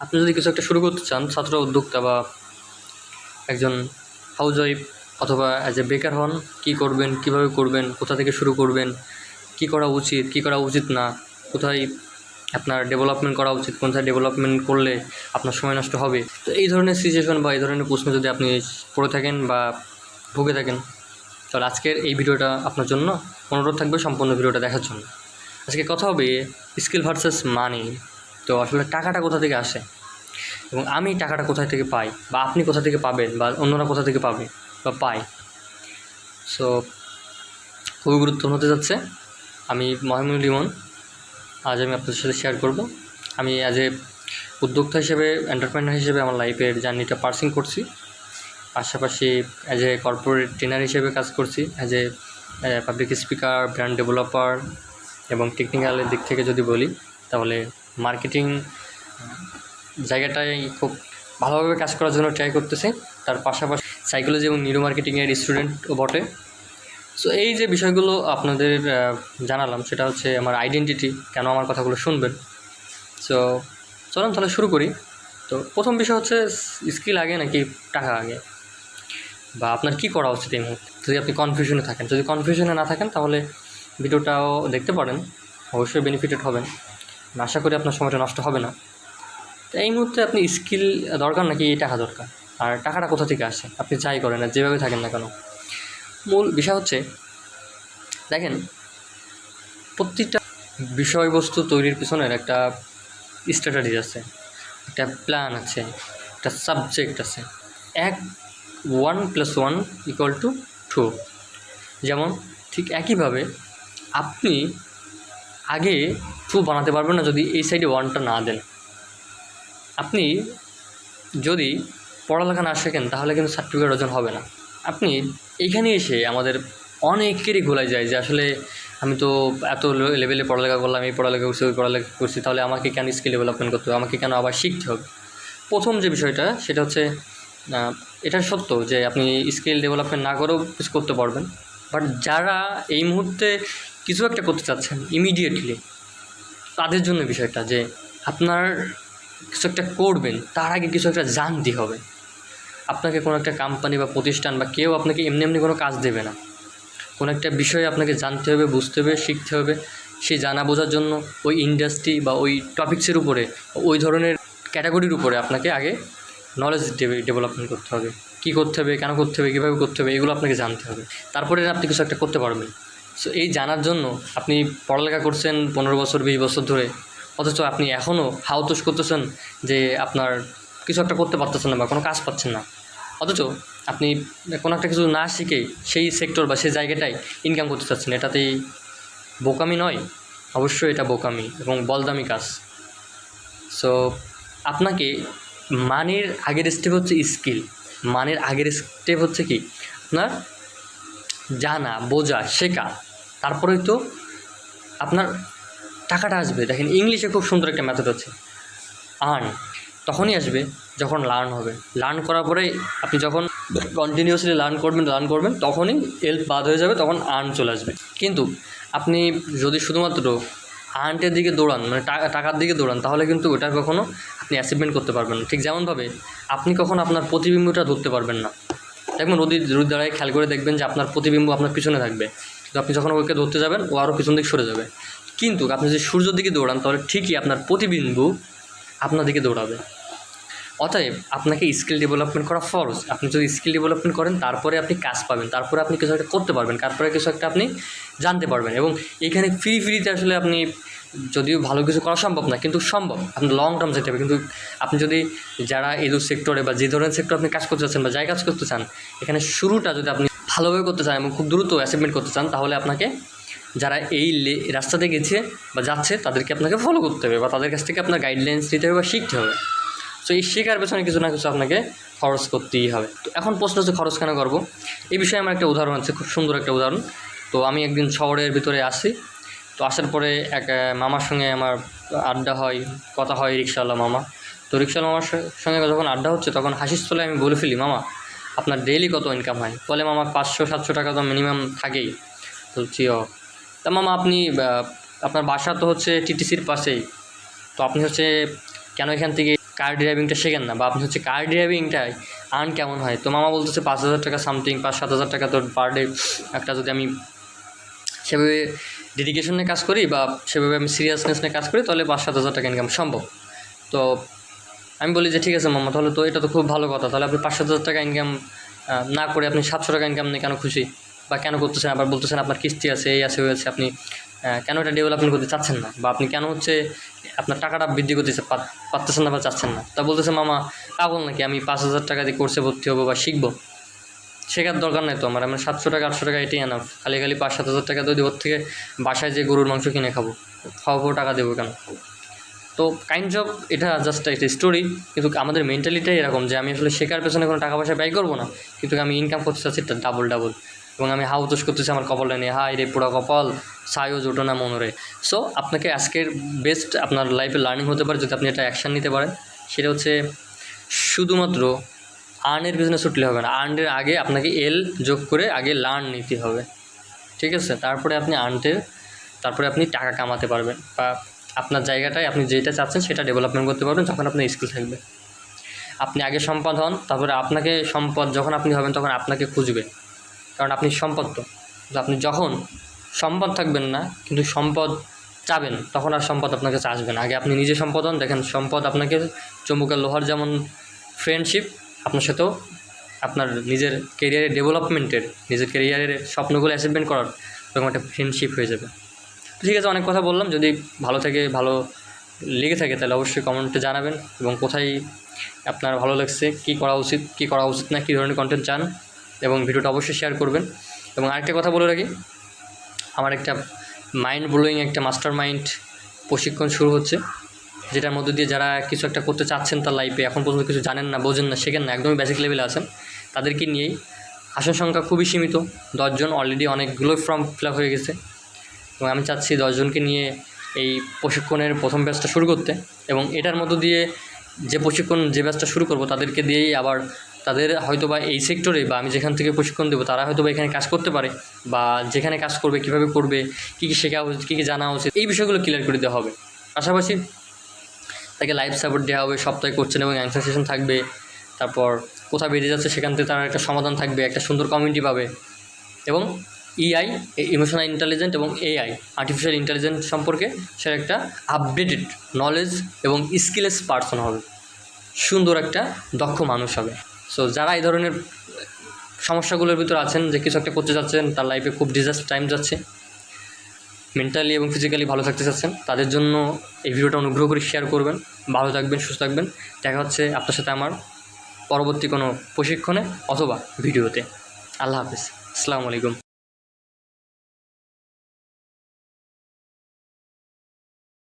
আপনি যদি কিছু একটা শুরু করতে চান, ছাত্র উদ্যোক্তা বা একজন হাউস ওয়াইফ অথবা অ্যাজ এ বেকার হন, কী করবেন, কীভাবে করবেন, কোথা থেকে শুরু করবেন, কি করা উচিত, কি করা উচিত না, কোথায় আপনার ডেভেলপমেন্ট করা উচিত কোথায় ডেভেলপমেন্ট করলে আপনার সময় নষ্ট হবে। তো এই ধরনের সিচুয়েশন বা এই ধরনের প্রশ্ন যদি আপনি পড়ে থাকেন বা ভুগে থাকেন, তাহলে আজকের এই ভিডিওটা আপনার জন্য অনুরোধ থাকবে সম্পূর্ণ ভিডিওটা দেখার জন্য। আজকে কথা হবে স্কিল ভার্সেস মানি তো আসলে টাকাটা কোথা থেকে আসে? এবং আমি টাকাটা কোথায় থেকে পাই? বা আপনি কোথা থেকে পাবেন? বা অন্যরা কোথা থেকে পাবে? বা পায়? সো খুবই গুরুত্বপূর্ণ হতে যাচ্ছে। আমি মহিমুল ইমন আজ আমি আপনাদের সাথে শেয়ার করব। আমি অ্যাজ এ উদ্যোক্তা হিসেবে এন্টারপ্রেনার হিসেবে আমার লাইফের জার্নিটা পার্সিং করছি। পাশাপাশি অ্যাজ এ কর্পোরেট ট্রেনার হিসেবে কাজ করছি। As a public speaker brand developer এবং টেকনিক্যালের দিক থেকে যদি বলি, তাহলে মার্কেটিং জায়গাটায় খুব ভালোভাবে কাজ করার জন্য ট্রাই করতেছে। তার পাশাপাশি সাইকোলজি এবং নিউরো মার্কেটিংয়ের স্টুডেন্টও বটে। সো এই যে বিষয়গুলো আপনাদের জানালাম, সেটা হচ্ছে আমার আইডেন্টিটি কেন আমার কথাগুলো শুনবেন। সো চলুন তাহলে শুরু করি। তো, প্রথম বিষয় হচ্ছে স্কিল আগে নাকি টাকা আগে? বা আপনার কি করা উচিত এই মুহূর্তে? যদি আপনি কনফিউশনে থাকেন। যদি কনফিউশনে না থাকেন, তাহলে ভিডিওটাও দেখতে পারেন। অবশ্যই বেনিফিটেড হবেন। আশা করি আপনার সময়টা নষ্ট হবে না। তো এই মুহূর্তে আপনি স্কিল দরকার নাকি টাকা দরকার? আর টাকাটা কোথা থেকে আসে? আপনি যাই করেন না যেভাবে থাকেন না কেন। মূল বিষয় হচ্ছে, দেখেন প্রত্যেকটা বিষয়বস্তু তৈরির পিছনের একটা স্ট্র্যাটাজি আছে, একটা প্ল্যান আছে, একটা সাবজেক্ট আছে। এক one plus one equal to two যেমন ঠিক একইভাবে আপনি আগে টু বানাতে পারবেন না যদি এই সাইডে ওয়ানটা না দেন। আপনি যদি পড়ালেখা না শেখেন, তাহলে কিন্তু সার্টিফিকেট অর্জন হবে না। আপনি এইখানে এসে আমাদের অনেকেরই গোলাই যায় যে আসলে আমি তো এত লেভেলে পড়ালেখা করলাম, এই পড়ালেখা করছি, ওই পড়ালেখা করছি, তাহলে আমাকে কেন স্কিল ডেভেলপমেন্ট করতে হবে? আমাকে কেন আবার শিখতে হবে? প্রথম যে বিষয়টা, সেটা হচ্ছে এটা সত্য যে আপনি স্কিল ডেভেলপমেন্ট না করেও কিছু করতে পারবেন। বাট যারা এই মুহূর্তে কিছু একটা করতে চাচ্ছেন ইমিডিয়েটলি তাদের জন্য বিষয়টা যে আপনার কিছু একটা করবেন, তার আগে কিছু একটা জানতে হবে। আপনাকে কোনো একটা কোম্পানি বা প্রতিষ্ঠান বা কেউ আপনাকে এমনি এমনি কোনো কাজ দেবে না। কোনো একটা বিষয়ে আপনাকে জানতে হবে, বুঝতে হবে, শিখতে হবে, সেই জানা বোঝার জন্য ওই ইন্ডাস্ট্রি বা ওই টপিক্সের উপরে, ওই ধরনের ক্যাটাগরির উপরে আপনাকে আগে নলেজ ডেভেলপমেন্ট করতে হবে। কী করতে হবে, কেন করতে হবে, কীভাবে করতে হবে, এগুলো আপনাকে জানতে হবে। তারপরে আপনি কিছু একটা করতে পারবেন। সো এই জানার জন্য আপনি পড়ালেখা করছেন পনেরো বছর, বিশ বছর ধরে। অথচ আপনি এখনও হাউতোষ করতেছেন যে আপনার কিছু একটা করতে পারতেছেন না বা কোনো কাজ পাচ্ছেন না। অথচ আপনি কোনো একটা কিছু না শিখে সেই সেক্টর বা সেই জায়গাটায় ইনকাম করতে চাচ্ছেন। এটাতেই বোকামি নয়, অবশ্যই এটা বোকামি এবং বলদামি কাজ। সো আপনাকে মানের আগের স্টেপ হচ্ছে স্কিল মানের আগের স্টেপ হচ্ছে কি? আপনার জানা, বোঝা, শেখা। তারপরেই তো আপনার টাকাটা আসবে। দেখেন, ইংলিশে খুব সুন্দর একটা মেথড আছে। আর্ন তখনই আসবে যখন লার্ন হবে। লার্ন করার পরে আপনি যখন কন্টিনিউসলি লার্ন করবেন লার্ন করবেন, তখনই হেল্প বাদ হয়ে যাবে, তখন আর্ন চলে আসবে। কিন্তু আপনি যদি শুধুমাত্র আর্নটের দিকে দৌড়ান মানে টাকার দিকে দৌড়ান, তাহলে কিন্তু ওটার কখনো আপনি অ্যাচিভমেন্ট করতে পারবেন না। ঠিক যেমনভাবে আপনি কখনো আপনার প্রতিবিম্বটা ধরতে পারবেন না। দেখবেন রোদির রোদ দাঁড়ায় খেয়াল করে দেখবেন যে আপনার প্রতিবিম্ব আপনার পিছনে থাকবে। কিন্তু আপনি যখন ওকে ধরতে যাবেন, ও আরও পিছন দিকে সরে যাবে। কিন্তু আপনি যদি সূর্যের দিকে দৌড়ান, তাহলে ঠিকই আপনার প্রতিবিম্ব আপনার দিকে দৌড়াবে। অতএব আপনাকে স্কিল ডেভেলপমেন্ট করা ফরজ। আপনি যদি স্কিল ডেভেলপমেন্ট করেন, তারপরে আপনি কাজ পাবেন, তারপরে আপনি কিছু একটা করতে পারবেন, তারপরে কিছু একটা আপনি জানতে পারবেন এবং এখানে ফ্রি ফ্রিতে আসলে আপনি যদিও ভালো কিছু করা সম্ভব না, কিন্তু সম্ভব। আপনি লং টার্ম যেতে হবে, কিন্তু আপনি যদি যারা এদুর সেক্টরে বা যে ধরনের সেক্টর আপনি কাজ করতে চাচ্ছেন বা যাই কাজ করতে চান, এখানে শুরুটা যদি আপনি ভালোভাবে করতে চান এবং খুব দ্রুত অ্যাচিভমেন্ট করতে চান, তাহলে আপনাকে যারা এই রাস্তাতে গেছে বা যাচ্ছে, তাদেরকে আপনাকে ফলো করতে হবে বা তাদের কাছ থেকে আপনার গাইডলাইন্স নিতে হবে বা শিখতে হবে। সো এই শেখার পেছনে কিছু না কিছু আপনাকে খরচ করতেই হবে। তো এখন প্রশ্ন হচ্ছে খরচ কেন করব? এই বিষয়ে আমার একটা উদাহরণ আছে, খুব সুন্দর একটা উদাহরণ। তো আমি একদিন শহরের ভিতরে আসি, তো আসার পরে এক মামার সঙ্গে আমার আড্ডা হয়, কথা হয় রিক্সাওয়ালা মামা। তো রিক্সাওয়ালা মামার সঙ্গে যখন আড্ডা হচ্ছে তখন হাসিস চলে আমি বলে ফেলি, মামা, আপনার ডেইলি কত ইনকাম হয়? বলে, মামা, পাঁচশো, সাতশো টাকা তো মিনিমাম থাকেই। বলছি, ও। তা মামা, আপনি আপনার বাসা তো হচ্ছে টিটিসির পাশেই। তো আপনি হচ্ছে কেন এখান থেকে কার ড্রাইভিংটা শেখেন না বা আপনি হচ্ছে কার ড্রাইভিংটাই আর্ন কেমন হয়? তো মামা বলতেছে পাঁচ হাজার টাকা সামথিং পাঁচ, সাত হাজার টাকা তোর পার ডে একটা যদি আমি সেভাবে ডেডিকেশন নিয়ে কাজ করি বা সেভাবে আমি সিরিয়াসনেস নিয়ে কাজ করি, তাহলে পাঁচ, সাত হাজার টাকা ইনকাম সম্ভব। তো আমি বলি যে ঠিক আছে মামা, তাহলে তো এটা তো খুব ভালো কথা। তাহলে আপনি পাঁচ, সাত হাজার টাকা ইনকাম না করে আপনি সাতশো টাকা ইনকাম নিয়ে কেন খুশি? বা কেন করতেছেন? আবার বলতেছেন আপনার কিস্তি আছে, এই আছে, ওই আছে, আপনি কেন এটা ডেভেলপমেন্ট করতে চাচ্ছেন না? বা আপনি কেন হচ্ছে আপনার টাকাটা বৃদ্ধি করতে পারতেছেন না বা চাচ্ছেন না? তা বলতেছে, মামা, পাগল নাকি? আমি পাঁচ হাজার টাকা দিয়ে কোর্সে ভর্তি হব বা শিখব। শেখার দরকার নেই তো আমার। আমার সাতশো টাকা, আটশো টাকা এটাই আনাফ খালি খালি পাঁচ, সাত হাজার টাকা যদি ওর থেকে বাসায় যে গরুর মাংস কিনে খাব। খাওয়াবো টাকা দেবো কেন? তো কাইন্ড অফ এটা জাস্ট একটা স্টোরি কিন্তু আমাদের মেন্টালিটাই এরকম যে আমি আসলে শেখার পেছনে কোনো টাকা পয়সা ব্যয় করব না। কিন্তু আমি ইনকাম করতে চাচ্ছি ডাবল ডাবল এবং আমি হাউতোষ করতেছি আমার কপালটা নিয়ে হাই রে, পুরো কপাল! সায়ও জোটো না মনোরে। সো আপনাকে আজকের বেস্ট আপনার লাইফে লার্নিং হতে পারে যদি আপনি এটা অ্যাকশান নিতে পারেন। সেটা হচ্ছে শুধুমাত্র আর্নের বিজনেস উঠলে হবে না। আর্নের আগে আপনাকে এল যোগ করে আগে লার্ন নিতে হবে। ঠিক আছে? তারপরে আপনি আর্নতে তারপরে আপনি টাকা কামাতে পারবেন বা আপনার জায়গাটায় আপনি যেটা চাচ্ছেন সেটা ডেভেলপমেন্ট করতে পারবেন যখন আপনার স্কিল থাকবে। আপনি আগে সম্পদ হন, তারপরে আপনাকে সম্পদ যখন আপনি হবেন তখন আপনাকে খুঁজবে। কারণ আপনি সম্পদ তো। আপনি যখন সম্পদ থাকবেন না, কিন্তু সম্পদ চাবেন, তখন আর সম্পদ আপনার কাছে আসবে না। আগে আপনি নিজে সম্পদ হন, দেখেন সম্পদ আপনাকে চুম্বকের লোহার যেমন ফ্রেন্ডশিপ আপনার সাথেও আপনার নিজের কেরিয়ারের ডেভেলপমেন্টের নিজের কেরিয়ারের স্বপ্নগুলো অ্যাচিভমেন্ট করার এরকম একটা ফ্রেন্ডশিপ হয়ে যাবে। ঠিক আছে, অনেক কথা বললাম, যদি ভালো থেকে, ভালো লেগে থাকে, তাহলে অবশ্যই কমেন্টে জানাবেন এবং কোথায় আপনার ভালো লাগছে, কী করা উচিত, কী করা উচিত না, কী ধরনের কন্টেন্ট চান, এবং ভিডিওটা অবশ্যই শেয়ার করবেন। এবং আরেকটা কথা বলে রাখি আমার একটা মাইন্ড ব্লোয়িং একটা মাস্টার মাইন্ড প্রশিক্ষণ শুরু হচ্ছে, যেটার মধ্যে দিয়ে যারা কিছু একটা করতে চাচ্ছেন তার লাইফে এখন পর্যন্ত কিছু জানেন না, বোঝেন না, শেখেন না, একদমই বেসিক লেভেলে আছেন, তাদেরকে নিয়েই আসন সংখ্যা খুবই সীমিত, দশজন অলরেডি অনেকগুলো ফর্ম ফিল আপ হয়ে গেছে, এবং আমি চাচ্ছি দশজনকে নিয়ে এই প্রশিক্ষণের প্রথম ব্যাচটা শুরু করতে, এবং এটার মধ্য দিয়ে যে প্রশিক্ষণ, যে ব্যাচটা শুরু করব, তাদেরকে দিয়েই আবার তাদের হয়তো বা এই সেক্টরে বা আমি যেখান থেকে প্রশিক্ষণ দেবো, তারা হয়তো বা এখানে কাজ করতে পারে বা যেখানে কাজ করবে, কীভাবে করবে, কী কী শেখা উচিত, কী কী জানা উচিত, এই বিষয়গুলো ক্লিয়ার করে দেওয়া হবে। পাশাপাশি তাকে লাইফ সাপোর্ট দেওয়া হবে, সপ্তাহে করছেন এবং অ্যান্সার সেশন থাকবে, তারপর কোথায় বেরিয়ে যাচ্ছে সেখান থেকে তার একটা সমাধান থাকবে, একটা সুন্দর কমিউনিটি পাবে এবং ইআই ইমোশনাল ইন্টেলিজেন্ট এবং এআই আর্টিফিশিয়াল ইন্টেলিজেন্স সম্পর্কে সেটা একটা আপডেটেড নলেজ এবং স্কিলেস পার্সন হবে। সুন্দর একটা দক্ষ মানুষ হবে। সো যারা এই ধরনের সমস্যাগুলোর ভিতর আছেন, যে কিছু একটা করতে চাচ্ছেন তার লাইফে খুব ডিজাস্ট টাইম যাচ্ছে। মেন্টালি এবং ফিজিক্যালি ভালো থাকতে চাচ্ছেন, তাদের জন্য এই ভিডিওটা অনুগ্রহ করে শেয়ার করবেন। ভালো থাকবেন, সুস্থ থাকবেন। দেখা হচ্ছে আপনার সাথে আমার পরবর্তী কোনো প্রশিক্ষণে অথবা ভিডিওতে আল্লাহ হাফিজ। আসসালামু আলাইকুম।